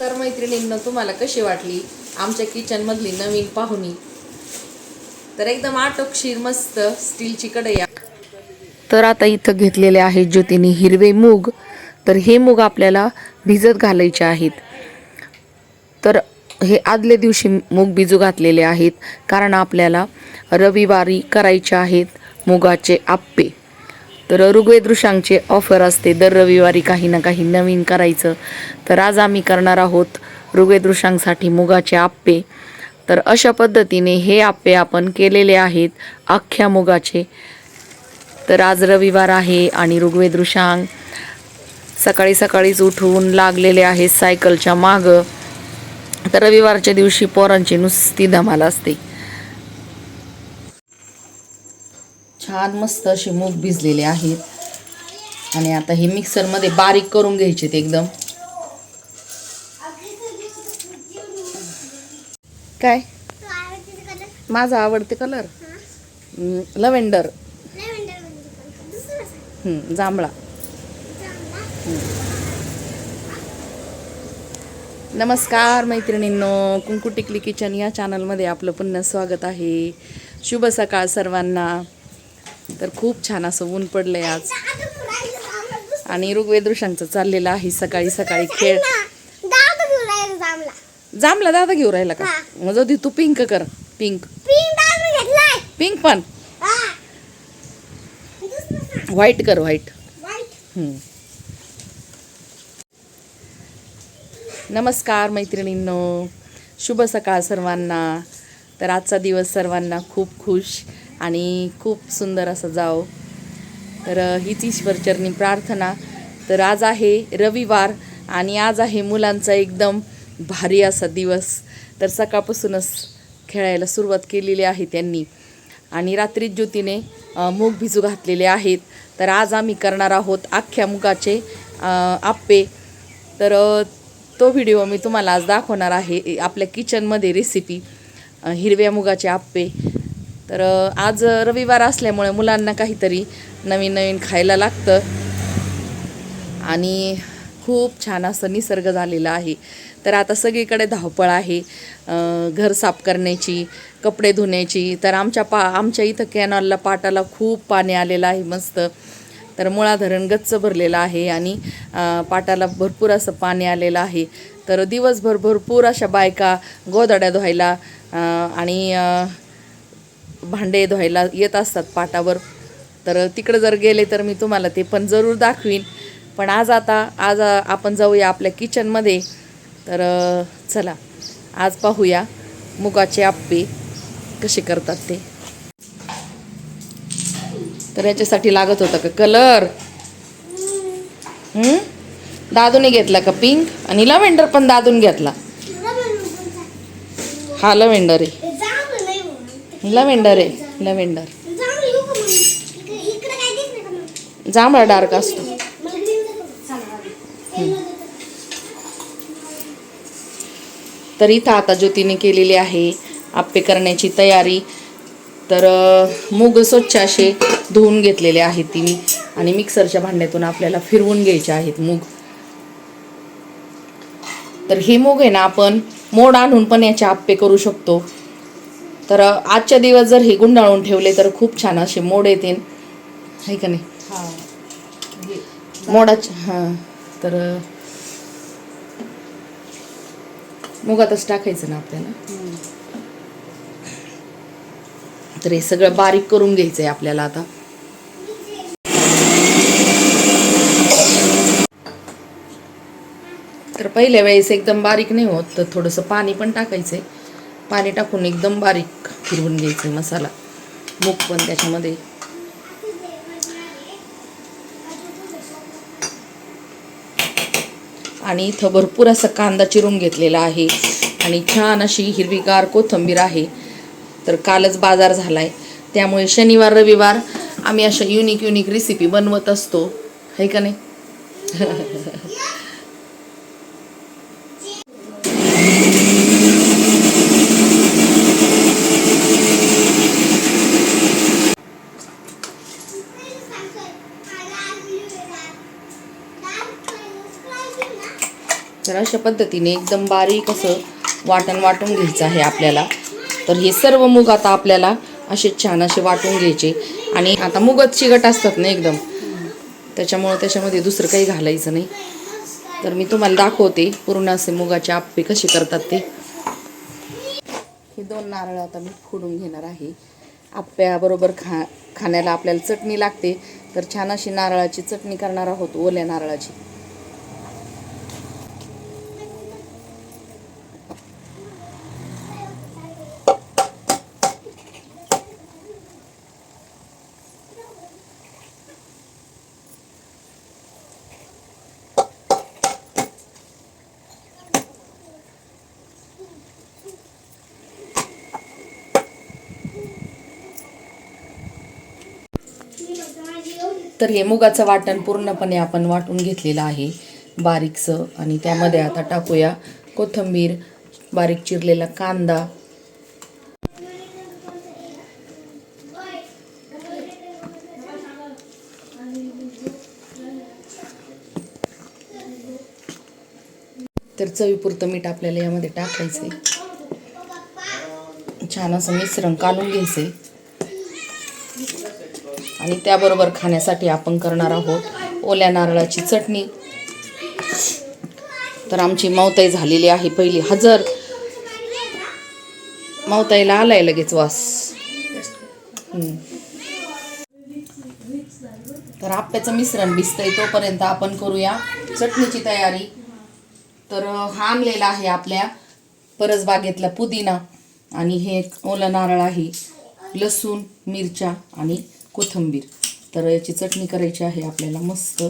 तर मैत्रिणींना तुम्हाला कशी वाटली? आमच्या किचनमधली नवीन पाहुणी. तर एकदम आटोक्षीर मस्त स्टीलची कढई तर आता इथं घेतलेले आहेत ज्योतीने हिरवे मूग. तर हे मूग आपल्याला भिजत घालायचे आहेत. तर हे आदल्या दिवशी मूग भिजू घातलेले आहेत. कारण आपल्याला रविवारी करायचे आहेत मुगाचे आप्पे. तर ऋग्वेद ऋषांचे ऑफर असते. दर रविवारी काही ना काही नवीन करायचं. तर आज आम्ही करणार आहोत ऋग्वेद ऋषांसाठी मुगाचे आप्पे. तर अशा पद्धतीने हे आप्पे आपण केलेले आहेत अख्ख्या मुगाचे. तर आज रविवार आहे आणि ऋग्वेद ऋषांग सकाळी सकाळीच उठून लागलेले आहेत सायकलच्या मागं. तर रविवारच्या दिवशी पोरांची नुसती धमाल असते. छान मस्त असे मूग भिजलेले आहेत. आणि आता हे मिक्सरमध्ये बारीक करून घ्यायचे ते एकदम. काय? माझा आवडते कलर लव्हेंडर जांभळा. नमस्कार मैत्रिणींनो कुंकू टिकली किचन या चॅनलमध्ये आपलं पुन्हा स्वागत आहे. शुभ सकाळ सर्वांना. तर खूप छान असं ऊन पडलंय आज. आणि ऋग्वेद ऋषांचं चाललेलं आहे सकाळी सकाळी खेळ. जांभला दादा घेऊ राहिला का? मग जाऊ दे तू पिंक कर. पिंक पिंक पण. व्हाईट कर व्हाईट. नमस्कार मैत्रिणींनो. शुभ सकाळ सर्वांना. तर आजचा दिवस सर्वांना खूप खुश. आणि खूप सुंदर असं जाओ तर हीच ईश्वरचरणी प्रार्थना. तर आज आहे रविवार आणि आज आहे मुलांचा एकदम भारी असा दिवस. तर सकाळपासूनच खेळायला सुरुवात केलेली आहे त्यांनी. आणि रात्री ज्योतीने मूग भिजू घातलेले आहेत. तर आज आम्ही करणार आहोत अख्ख्या मुगाचे आप्पे. तर तो व्हिडिओ मी तुम्हाला आज दाखवणार आहे आपल्या किचनमध्ये रेसिपी हिरव्या मुगाचे आप्पे. तर आज रविवार असल्यामुळे मुलांना काहीतरी नवीन नवीन खायला लागतं. आणि खूप छान असं निसर्ग झालेला आहे. तर आता सगळीकडे धावपळ आहे. घर साफ करण्याची कपडे धुण्याची तर आमच्या पा आमच्या इथं कॅनॉलला पाटाला खूप पाणी आलेलं आहे मस्त. तर मुळा धरण गच्च भरलेलं आहे आणि पाटाला भरपूर असं पाणी आलेलं आहे. तर दिवसभर भरपूर अशा बायका गोदड्या धुवायला आणि भांडे धुवायला येत असतात पाटावर. तर तिकडं जर गेले तर मी तुम्हाला ते पण जरूर दाखवीन. पण आज आता आज आपण जाऊया आपल्या किचनमध्ये तर चला आज पाहूया मुगाचे आप्पे कसे करतात ते. तर याच्यासाठी लागत होता का कलर? हम्म? दादूने घेतला का पिंक आणि लव्हेंडर पण दादून घेतला. हा लव्हेंडर आहे. लव्हेंडर आहे लव्हेंडर जांभळा डार्क असतो. तर इथं आता ज्योतीने केलेली आहे आप्पे करण्याची तयारी. तर मूग स्वच्छ असे धुवून घेतलेले आहेत तिने आणि मिक्सरच्या भांड्यातून आपल्याला फिरवून घ्यायचे आहेत मूग. तर हे मूग आहे ना आपण मोड आणून पण याचे आप्पे करू शकतो. तर आजच्या दिवस जर हे गुंडाळून ठेवले तर खूप छान असे मोड येते आहे का नाही? मोडाचे हां. तर मुगातच टाकायचं ना आपल्याला. तर हे सगळं बारीक करून घ्यायचं आहे आपल्याला आता. तर पहिल्या वेळेस एकदम बारीक नाही होत तर थोडंसं पाणी पण टाकायचं आहे पाणी टाकून एकदम बारीक फिरवून घ्यायचं आहे मसाला. मूग पण त्याच्यामध्ये. आणि इथं भरपूर असा कांदा चिरून घेतलेला आहे. आणि छान अशी हिरवीगार कोथंबीर आहे. तर कालच बाजार झालाय. त्यामुळे शनिवार रविवार आम्ही अशा युनिक युनिक रेसिपी बनवत असतो. है का नाही? अशा पद्धतीने एकदम बारीक असं वाटण वाटून घ्यायचं आहे आपल्याला. तर हे सर्व मूग आता आपल्याला असे छान असे वाटून घ्यायचे. आणि आता मुगच चिकट असतात ना एकदम. त्याच्यामुळं त्याच्यामध्ये दुसरं काही घालायचं नाही. तर मी तुम्हाला दाखवते पूर्ण असे मुगाचे आप्पे कसे करतात ते. हे दोन नारळ आता मी फोडून घेणार आहे. आप्याबरोबर खा खाण्याला आपल्याला चटणी लागते. तर छान अशी नारळाची चटणी करणार आहोत ओल्या नारळाची. तर हे मुगाचं वाटण पूर्णपणे आपण वाटून घेतलेलं आहे. बारीकसं आणि त्यामध्ये आता टाकूया कोथिंबीर बारीक चिरलेला कांदा. तर चवीपुरतं मीठ आपल्याला यामध्ये टाकायचं छान असं मिश्रण काढून घ्यायचंय. आणि त्याबरोबर खाण्यासाठी आपण करणार आहोत ओल्या नारळाची चटणी. तर आमची मावताई झालेली आहे पहिली. हजर. मावताईला आलाय लगेच वास. तर आप्याचं मिश्रण भिजतंय तोपर्यंत आपण करूया चटणीची तयारी. तर हा आणलेला आहे आपल्या परसबागेतला पुदिना आणि हे ओलं नारळ आहे लसूण मिरच्या आणि कोथिंबीर. तर याची चटणी करायची आहे आपल्याला मस्त.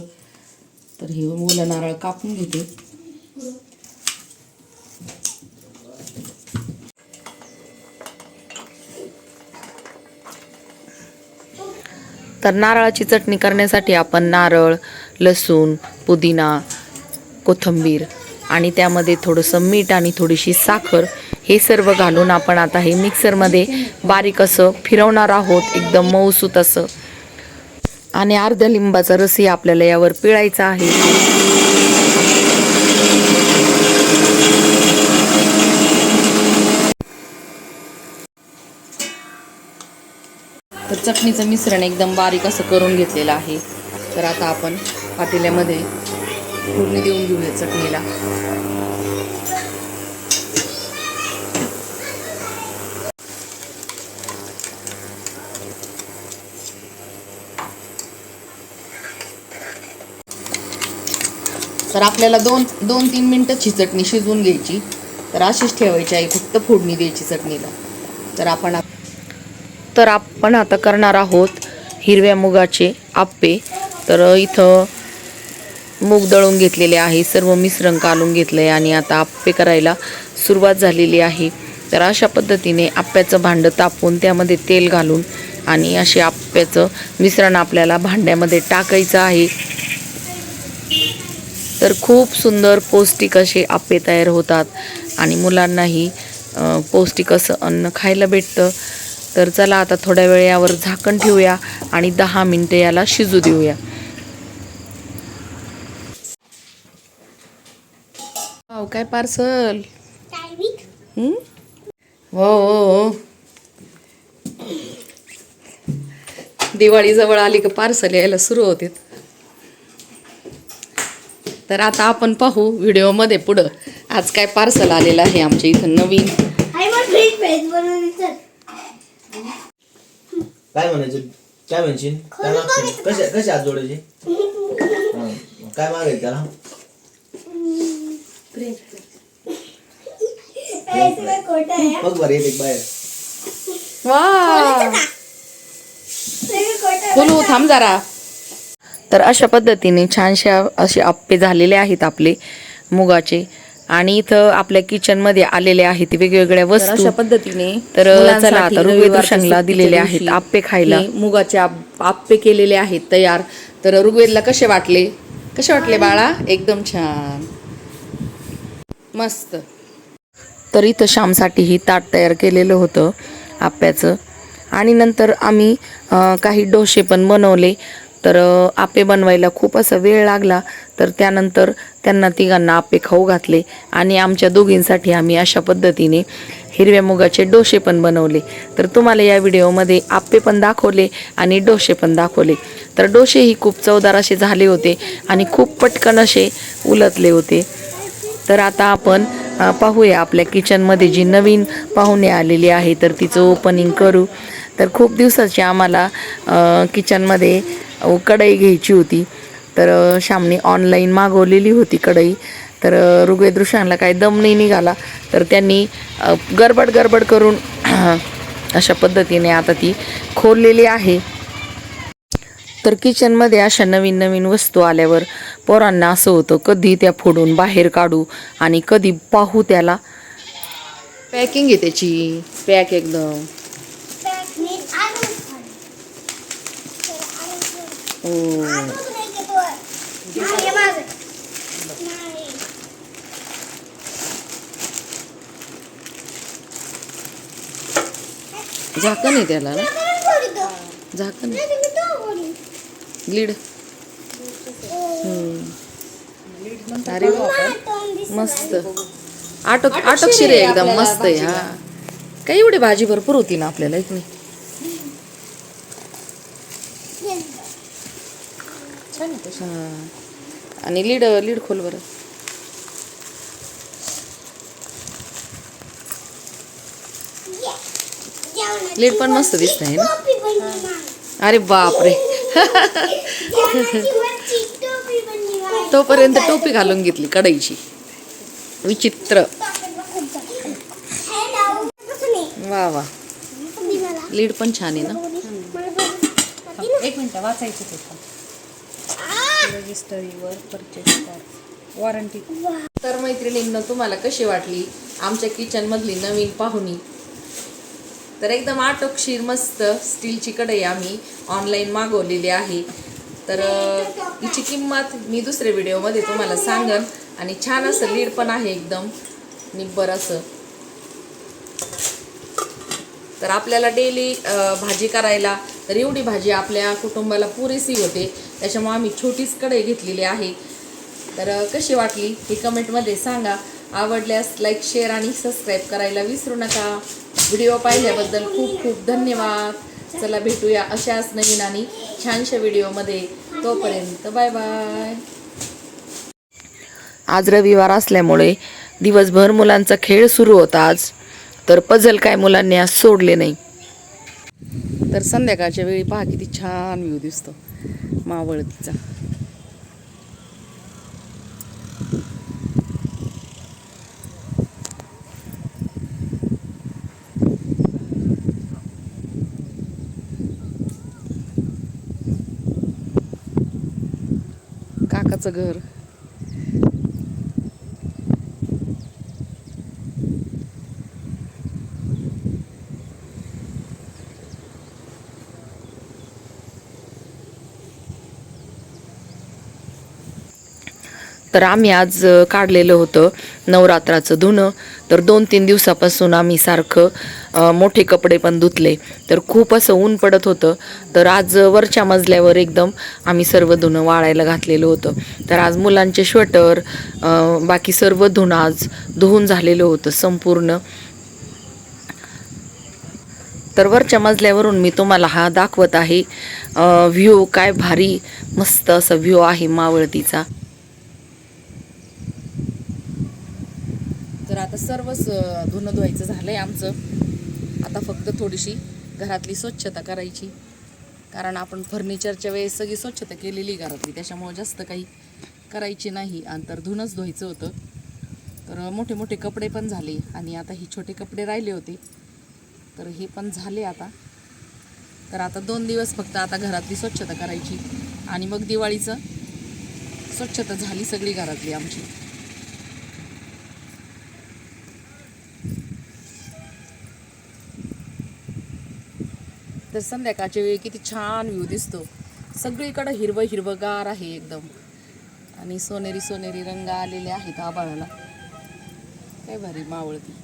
तर हे ओला नारळ कापून घेते. तर नारळाची चटणी करण्यासाठी आपण नारळ लसूण पुदिना कोथिंबीर आणि त्यामध्ये थोडंसं मीठ आणि थोडीशी साखर हे सर्व घालून आपण आता हे मिक्सरमध्ये बारीक असं फिरवणार आहोत. एकदम मऊसूत असं. आणि अर्ध्या लिंबाचा रसही आपल्याला यावर पिळायचा आहे. तर चटणीचं मिश्रण एकदम बारीक असं करून घेतलेलं आहे. तर आता आपण पातेल्यामध्ये फोडणी देऊन घेऊया चटणीला. तर आपल्याला दोन दोन तीन मिनटाची चटणी शिजवून घ्यायची. तर अशीच ठेवायची आहे फक्त फोडणी द्यायची चटणीला. तर आपण आप- तर आपण आता करणार आहोत हिरव्या मुगाचे आप्पे. तर इथं मूग दळून घेतलेले आहे सर्व मिश्रण कालून घेतलं आहे आणि आता आप्पे करायला सुरुवात झालेली आहे. तर अशा पद्धतीने आप्प्याचं भांडं तापून त्यामध्ये तेल घालून आणि असे आप्प्याचं मिश्रण आपल्याला भांड्यामध्ये टाकायचं आहे. तर खूप सुंदर पौष्टिक असे आप्पे तयार होतात आणि मुलांनाही पौष्टिक असं अन्न खायला भेटतं. तर चला आता थोड्या वेळ यावर झाकण ठेवूया आणि दहा मिनटं याला शिजू देऊया. काय पार्सल? हो? हो हो दिवाळी जवळ आली का पार्सल यायला सुरू होते. तर आता आपण पाहू व्हिडिओमध्ये पुढं. आज काय पार्सल आलेलं आहे आमच्या इथं नवीन. काय म्हणायचं? काय म्हणशील? काय मागशील कशा कशा हात जोडायचे. काय मागायचं त्याला? हे. बघ बरं येते बाहेर? वा. थांब जरा. तर अशा पद्धतीने छानशा असे आप्पे झालेले आहेत आपले मुगाचे. आणि इथं आपल्या किचनमध्ये आलेले आहेत वेगवेगळ्या वस्तू अशा पद्धतीने तर चला आता ऋग्वेद ऋषांना दिलेले आहेत आप्पे खायला. मुगाचे आप- आप्पे केलेले आहेत तयार. तर ऋग्वेदला कसे वाटले? कसे वाटले बाळा? एकदम छान. मस्त. तर इथं श्यामसाठीही ताट तयार केलेलं होतं आप्याचं आणि नंतर आम्ही काही डोसे पण बनवले. तर आपे आप्पे बनवायला खूप असा वेळ लागला. तर त्यानंतर त्यांना तिघांना आप्पे खाऊ घातले आणि आमच्या दोघींसाठी आम्ही अशा पद्धतीने हिरव्या मुगाचे डोसे पण बनवले. तर तुम्हाला या व्हिडिओमध्ये आप्पे पण दाखवले आणि डोसे पण दाखवले. तर डोसेही खूप चवदार असे झाले होते आणि खूप पटकन असे उलटले होते. तर आता आपण पाहूया आपल्या किचनमध्ये जी नवीन पाहुणे आलेली आहे तर तिचं ओपनिंग करू. तर खूप दिवसाची आम्हाला किचनमध्ये कढई घ्यायची होती. तर श्यामने ऑनलाईन मागवलेली होती कढई. तर अ, काय काही दम नाही निघाला. तर त्यांनी गडबड गडबड करून अशा पद्धतीने आता ती खोललेली आहे. तर किचनमध्ये अशा नवीन नवीन वस्तू आल्यावर पोरांना असं होतं कधी त्या फोडून बाहेर काढू आणि कधी पाहू त्याला. पॅकिंग आहे त्याची. पॅक एकदम मी आणून खाली. हो आणून नाही घेतोय. नाही, माझं. नाही. झाकण आहे त्याला ना. झाकण नाही, मी तो फोडी. लीड अरे. मस्त आटक आटक शिरे एकदम मस्त आहे हा. काही एवढी भाजी भरपूर होती ना आपल्याला एक नाही हा. आणि लीड लीड खोल बरं लीड पण मस्त दिसत आहे ना. अरे बापरे. तोपर्यंत टोपी घालून घेतली कढईची विचित्र? वा वा. लीड पण छान आहे ना. एक मिनिट वाचायचं रजिस्टरीवर परचेस वॉरंटी तर मैत्रिणींना तुम्हाला कशी वाटली? आमच्या किचन मधली नवीन पाहुणी. तर एकदम आटोक्षीर मस्त स्टीलची कढई आम्ही ऑनलाईन मागवलेली आहे. तर तिची हिची किंमत मी दुसऱ्या व्हिडिओमध्ये तुम्हाला सांगन. आणि छान असं लीड पण आहे एकदम. निब्बर असं. तर आपल्याला डेली भाजी करायला तर एवढी भाजी आपल्या कुटुंबाला पुरेशी होते. त्याच्यामुळे आम्ही छोटीच कढई घेतलेली आहे. तर कशी वाटली? हे कमेंटमध्ये सांगा. आवडल्यास लाईक शेअर आणि सबस्क्राईब करायला विसरू नका. व्हिडिओ पाहिल्याबद्दल खूप खूप धन्यवाद. चला भेटूया अशाच नवीन आणि छानशा व्हिडिओमध्ये तोपर्यंत बाय बाय आज रविवार असल्यामुळे दिवसभर मुलांचा खेळ सुरू होता आज. तर पझल काय मुलांनी आज सोडले नाही. तर संध्याकाळच्या वेळी पहा किती छान व्ह्यू दिसतो. मावळतीचा. काकाचं घर. तर आम्ही आज काढलेलं होतं नवरात्राचं धुणं. तर दोन तीन दिवसापासून आम्ही सारखं मोठे कपडे पण धुतले. तर खूप असं ऊन पडत होतं. तर आज वरच्या मजल्यावर एकदम आम्ही सर्व धुणं वाळायला घातलेलं होतं. तर आज मुलांचे श्वेटर बाकी सर्व धुणं आज धुवून झालेलं होतं संपूर्ण. तर वरच्या मजल्यावरून मी तुम्हाला हा दाखवत आहे व्ह्यू काय भारी मस्त असा व्ह्यू आहे मावळतीचा. तर आता सर्वच धुणं धुवायचं आहे आमचं. आता फक्त थोडीशी घरातली स्वच्छता करायची. कारण आपण फर्निचरच्या वेळेस सगळी स्वच्छता केलेली घरातली त्याच्यामुळे जास्त काही करायची नाही. आणि तर धुणंच धुवायचं होतं. तर मोठे मोठे कपडे पण झाले. आणि आता ही छोटे कपडे राहिले होते. तर हे पण झाले आता. तर आता दोन दिवस फक्त आता घरातली स्वच्छता करायची. आणि मग दिवाळीचं स्वच्छता झाली सगळी घरातली आमची. तर संध्याकाळच्या वेळी किती छान व्ह्यू दिसतो. सगळीकडं हिरवं हिरवंगार आहे एकदम. आणि सोनेरी सोनेरी रंग आलेले आहेत आभाळाला. काय भारी मावळती.